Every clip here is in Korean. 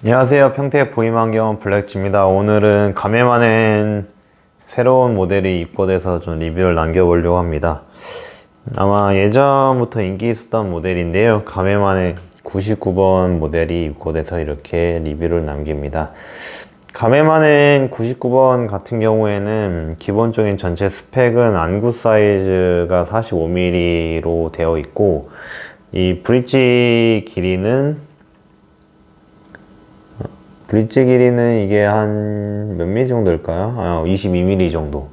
안녕하세요. 평택 보임안경 블랙지입니다. 오늘은 가메만엔 새로운 모델이 입고돼서 좀 리뷰를 남겨보려고 합니다. 아마 예전부터 인기 있었던 모델인데요. 가메만의 99번 모델이 입고돼서 이렇게 리뷰를 남깁니다. 가메만엔 99번 같은 경우에는 기본적인 전체 스펙은 안구 사이즈가 45mm로 되어 있고 이 브릿지 길이는 브릿지 길이는 이게 한 몇 mm 정도일까요? 아, 22mm 정도.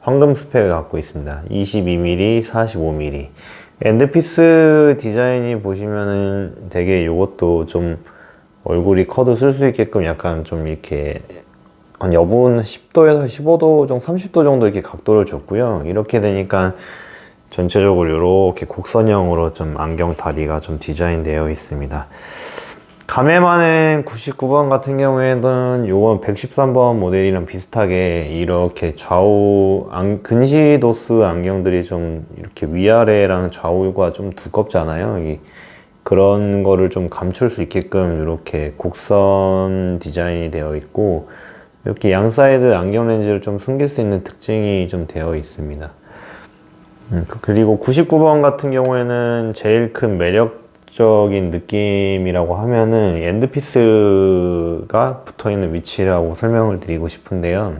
황금 스펙을 갖고 있습니다. 22mm, 45mm. 엔드피스 디자인이 보시면은 되게 이것도 좀 얼굴이 커도 쓸 수 있게끔 약간 좀 이렇게 한 여분 10도에서 15도 정도, 30도 정도 이렇게 각도를 줬고요. 이렇게 되니까 전체적으로 이렇게 곡선형으로 좀 안경 다리가 좀 디자인되어 있습니다. 가메만의 99번 같은 경우에는 요건 113번 모델이랑 비슷하게 이렇게 좌우 안, 근시 도스 안경들이 좀 이렇게 위아래랑 좌우가 좀 두껍잖아요. 이, 그런 거를 좀 감출 수 있게끔 이렇게 곡선 디자인이 되어 있고 이렇게 양 사이드 안경 렌즈를 좀 숨길 수 있는 특징이 좀 되어 있습니다. 음, 그- 그리고 99번 같은 경우에는 제일 큰 매력 적인 느낌이라고 하면은 엔드피스가 붙어 있는 위치라고 설명을 드리고 싶은데요.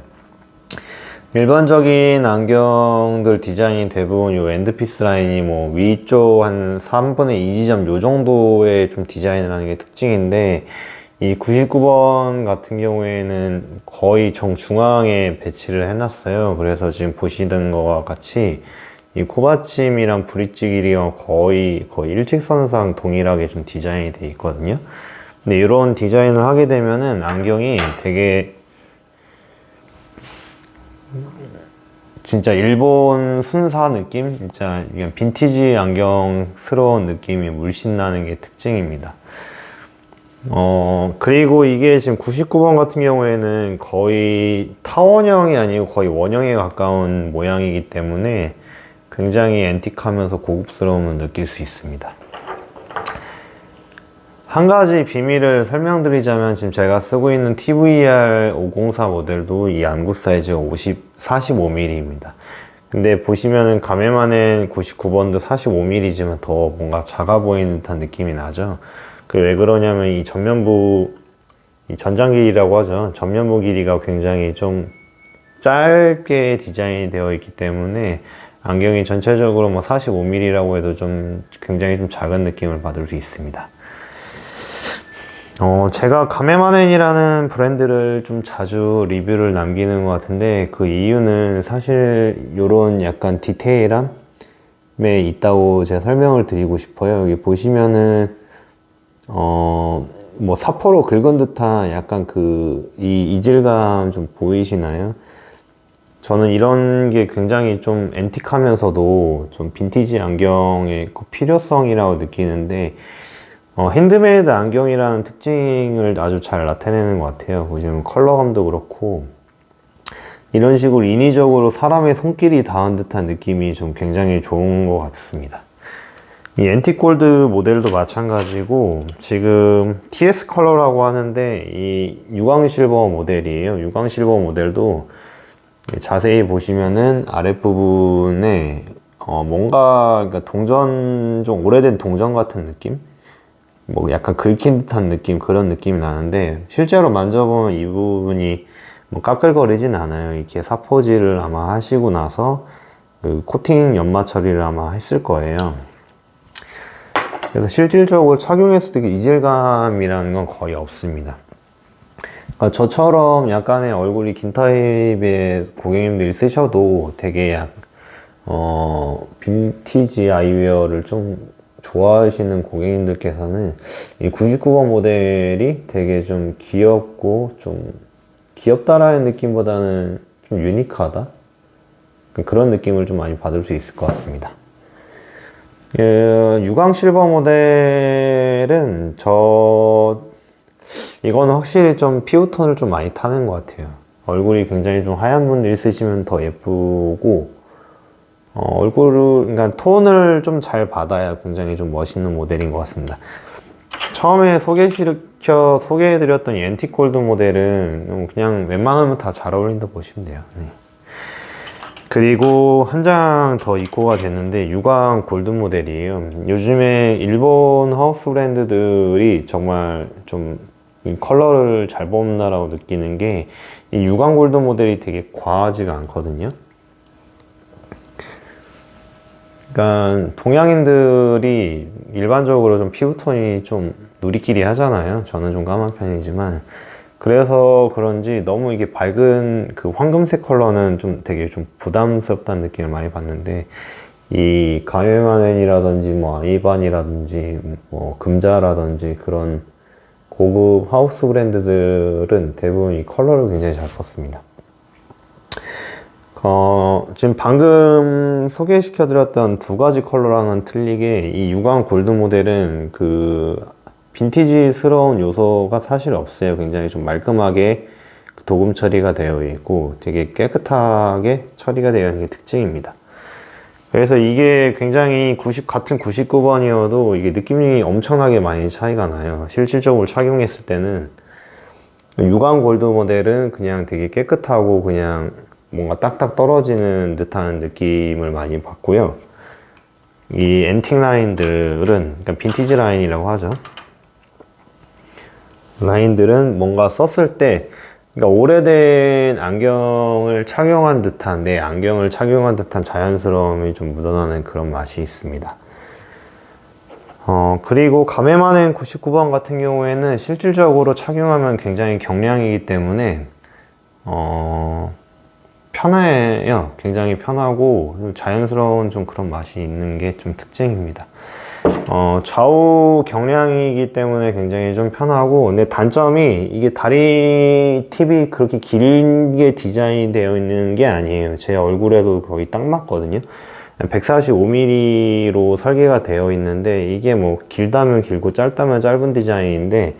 일반적인 안경들 디자인이 대부분 요 엔드피스 라인이 뭐 위쪽 한 3분의 2 지점 요 정도의 좀 디자인을 하는 게 특징인데 이 99번 같은 경우에는 거의 정중앙에 배치를 해놨어요. 그래서 지금 보시던 것과 같이 이 코받침이랑 브릿지 길이가 거의 거의 일직선상 동일하게 좀 디자인이 돼 있거든요. 근데 이런 디자인을 하게 되면은 안경이 되게 진짜 일본 순사 느낌? 진짜 그냥 빈티지 안경스러운 느낌이 물씬 나는 게 특징입니다. 어, 그리고 이게 지금 99번 같은 경우에는 거의 타원형이 아니고 거의 원형에 가까운 모양이기 때문에 굉장히 앤틱하면서 고급스러움을 느낄 수 있습니다. 한 가지 비밀을 설명드리자면 지금 제가 쓰고 있는 TVR 504 모델도 이 안구 사이즈가 50, 45mm입니다. 근데 보시면은 가메만엔 99번도 45mm지만 더 뭔가 작아 보이는 듯한 느낌이 나죠. 그 왜 그러냐면 이 전면부 이 전장 길이라고 하죠. 전면부 길이가 굉장히 좀 짧게 디자인이 되어 있기 때문에 안경이 전체적으로 뭐 45mm라고 해도 좀 굉장히 좀 작은 느낌을 받을 수 있습니다. 어, 제가 가메마넨이라는 브랜드를 좀 자주 리뷰를 남기는 것 같은데 그 이유는 사실 이런 약간 디테일함에 있다고 제가 설명을 드리고 싶어요. 여기 보시면은 어, 뭐 사포로 긁은 듯한 약간 그 이 이질감 좀 보이시나요? 저는 이런 게 굉장히 좀 앤틱하면서도 좀 빈티지 안경의 그 필요성이라고 느끼는데 어, 핸드메이드 안경이라는 특징을 아주 잘 나타내는 것 같아요. 보시면 컬러감도 그렇고 이런 식으로 인위적으로 사람의 손길이 닿은 듯한 느낌이 좀 굉장히 좋은 것 같습니다. 이 앤틱골드 모델도 마찬가지고 지금 TS 컬러라고 하는데 이 유광 실버 모델이에요. 유광 실버 모델도 자세히 보시면은 아랫부분에 어 뭔가 그러니까 동전 좀 오래된 동전 같은 느낌? 뭐 약간 긁힌 듯한 느낌 그런 느낌이 나는데 실제로 만져보면 이 부분이 뭐 까끌거리진 않아요. 이렇게 사포질을 아마 하시고 나서 그 코팅 연마 처리를 아마 했을 거예요. 그래서 실질적으로 착용했을 때그 이질감이라는 건 거의 없습니다. 그러니까 저처럼 약간의 얼굴이 긴 타입의 고객님들이 쓰셔도 되게 약, 어, 빈티지 아이웨어를 좀 좋아하시는 고객님들께서는 이 99번 모델이 되게 좀 귀엽고 좀 귀엽다라는 느낌보다는 좀 유니크하다? 그런 느낌을 좀 많이 받을 수 있을 것 같습니다. 예, 유광 실버 모델은 저 이거는 확실히 좀 피부톤을 좀 많이 타는 것 같아요. 얼굴이 굉장히 좀 하얀 분들이 쓰시면 더 예쁘고 어, 얼굴을 그러니까 톤을 좀 잘 받아야 굉장히 좀 멋있는 모델인 것 같습니다. 처음에 소개시켜 시켜 소개해드렸던 골드 모델은 그냥 웬만하면 다 잘 어울린다 보시면 돼요. 네. 그리고 한 장 더 입고가 됐는데 유광 골드 모델이에요. 요즘에 일본 하우스 브랜드들이 정말 좀이 컬러를 잘 뽑는다라고 느끼는 게 이 유광 골드 모델이 되게 과하지가 않거든요. 그러니까 동양인들이 일반적으로 좀 피부톤이 좀 누리끼리 하잖아요. 저는 좀 까만 편이지만 그래서 그런지 너무 이게 밝은 그 황금색 컬러는 좀 되게 좀 부담스럽다는 느낌을 많이 받는데 이 가메마넨이라든지 뭐 아이반이라든지 뭐 금자라든지 그런 고급 하우스 브랜드들은 대부분 이 컬러를 굉장히 잘 썼습니다. 어, 지금 방금 소개시켜드렸던 두 가지 컬러랑은 틀리게 이 유광 골드 모델은 그 빈티지스러운 요소가 사실 없어요. 굉장히 좀 말끔하게 도금 처리가 되어 있고 되게 깨끗하게 처리가 되어 있는 게 특징입니다. 그래서 이게 굉장히 90, 같은 99번이어도 이게 느낌이 엄청나게 많이 차이가 나요. 실질적으로 착용했을 때는 유광 골드 모델은 그냥 되게 깨끗하고 그냥 뭔가 딱딱 떨어지는 듯한 느낌을 많이 받고요. 이 앤틱 라인들은 그러니까 빈티지 라인이라고 하죠. 라인들은 뭔가 썼을 때 그러니까 오래된 안경을 착용한 듯한 내 안경을 착용한 듯한 자연스러움이 좀 묻어나는 그런 맛이 있습니다. 어, 그리고 가메마넨 99번 같은 경우에는 실질적으로 착용하면 굉장히 경량이기 때문에 어, 편해요. 굉장히 편하고 자연스러운 좀 그런 맛이 있는 게 좀 특징입니다. 어, 좌우 경량이기 때문에 굉장히 좀 편하고 근데 단점이 이게 다리 팁이 그렇게 길게 디자인이 되어 있는 게 아니에요. 제 얼굴에도 거의 딱 맞거든요. 145mm로 설계가 되어 있는데 이게 뭐 길다면 길고 짧다면 짧은 디자인인데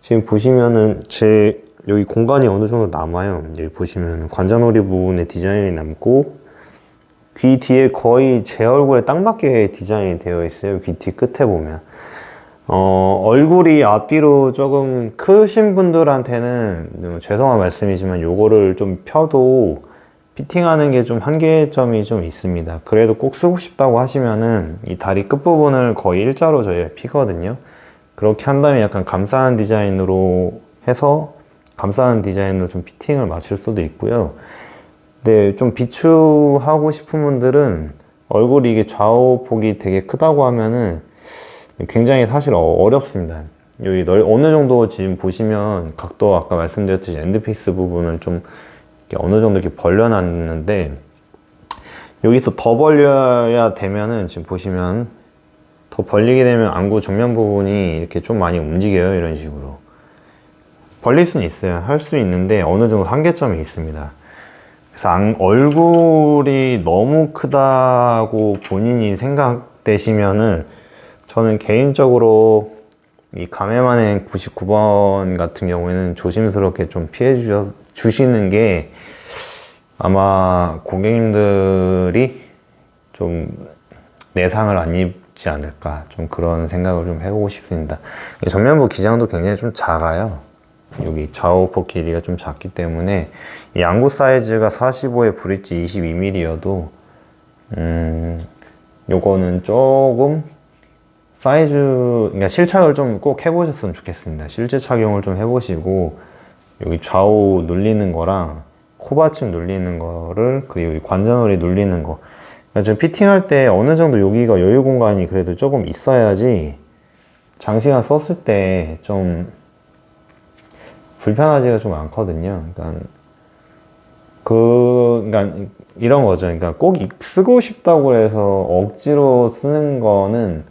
지금 보시면은 제 여기 공간이 어느 정도 남아요. 여기 보시면 관자놀이 부분에 디자인이 남고 귀 뒤에 거의 제 얼굴에 딱 맞게 디자인이 되어 있어요. 귀 뒤 끝에 보면. 어, 얼굴이 앞뒤로 조금 크신 분들한테는 죄송한 말씀이지만 요거를 좀 펴도 피팅하는 게 좀 한계점이 좀 있습니다. 그래도 꼭 쓰고 싶다고 하시면은 이 다리 끝부분을 거의 일자로 저희가 피거든요. 그렇게 한다면 약간 감싸는 디자인으로 해서 감싸는 디자인으로 좀 피팅을 맞출 수도 있고요. 네, 좀 비추하고 싶은 분들은 얼굴이 이게 좌우폭이 되게 크다고 하면은 굉장히 사실 어, 어렵습니다. 여기 넓, 어느 정도 지금 보시면 각도 아까 말씀드렸듯이 엔드피스 부분을 좀 어느 정도 이렇게 벌려놨는데 여기서 더 벌려야 되면은 지금 보시면 더 벌리게 되면 안구 정면 부분이 이렇게 좀 많이 움직여요 이런 식으로. 벌릴 수는 있어요. 할 수 있는데 어느 정도 한계점이 있습니다 그래서 얼굴이 너무 크다고 본인이 생각되시면은 저는 개인적으로 이 가메만의 99번 같은 경우에는 조심스럽게 좀 피해 주셔, 주시는 게 아마 고객님들이 좀 내상을 안 입지 않을까 좀 그런 생각을 좀 해보고 싶습니다. 전면부 기장도 굉장히 좀 작아요. 여기 좌우폭 길이가 좀 작기 때문에 이 안구 사이즈가 45에 브릿지 22mm여도 음 요거는 조금 사이즈 그러니까 실착을 좀 꼭 해보셨으면 좋겠습니다. 실제 착용을 좀 해보시고 여기 좌우 눌리는 거랑 코받침 눌리는 거를 그리고 관자놀이 눌리는 거. 그러니까 좀 피팅할 때 어느 정도 여기가 여유 공간이 그래도 조금 있어야지 장시간 썼을 때좀 불편하지가 좀 않거든요. 그러니까 그 그러니까 이런 거죠. 그러니까 꼭 쓰고 싶다고 해서 억지로 쓰는 거는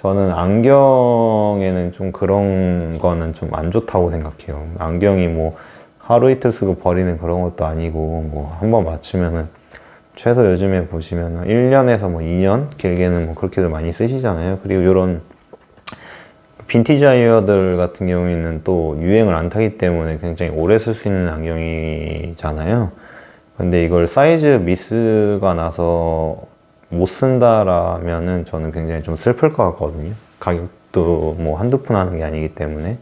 저는 안경에는 좀 그런 거는 좀 안 좋다고 생각해요. 안경이 뭐 하루 이틀 쓰고 버리는 그런 것도 아니고 뭐 한 번 맞추면은 최소 요즘에 보시면 1년에서 뭐 2년 길게는 뭐 그렇게도 많이 쓰시잖아요. 그리고 이런 빈티지 아이어들 같은 경우에는 또 유행을 안 타기 때문에 굉장히 오래 쓸 수 있는 안경이잖아요. 근데 이걸 사이즈 미스가 나서 못 쓴다라면은 저는 굉장히 좀 슬플 것 같거든요. 가격도 뭐 한두 푼 하는 게 아니기 때문에.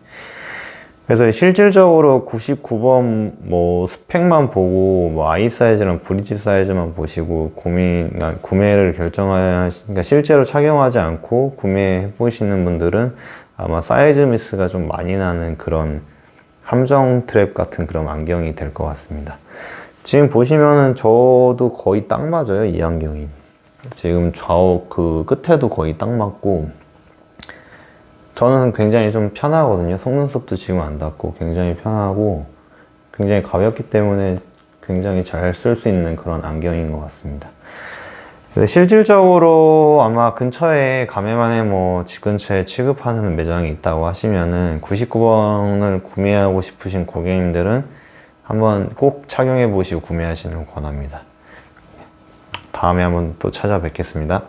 그래서 실질적으로 99번 뭐 스펙만 보고 뭐 아이 사이즈랑 브릿지 사이즈만 보시고 고민, 그러니까 구매를 결정하, 그러니까 실제로 착용하지 않고 구매해 보시는 분들은 아마 사이즈 미스가 좀 많이 나는 그런 함정 트랩 같은 그런 안경이 될 것 같습니다. 지금 보시면은 저도 거의 딱 맞아요, 이 안경이. 지금 좌우 그 끝에도 거의 딱 맞고, 저는 굉장히 좀 편하거든요. 속눈썹도 지금 안 닿고 굉장히 편하고 굉장히 가볍기 때문에 굉장히 잘 쓸 수 있는 그런 안경인 것 같습니다. 근데 실질적으로 아마 근처에 가메만에 뭐 집 근처에 취급하는 매장이 있다고 하시면은 99번을 구매하고 싶으신 고객님들은 한번 꼭 착용해 보시고 구매하시는 걸 권합니다. 다음에 한번 또 찾아뵙겠습니다.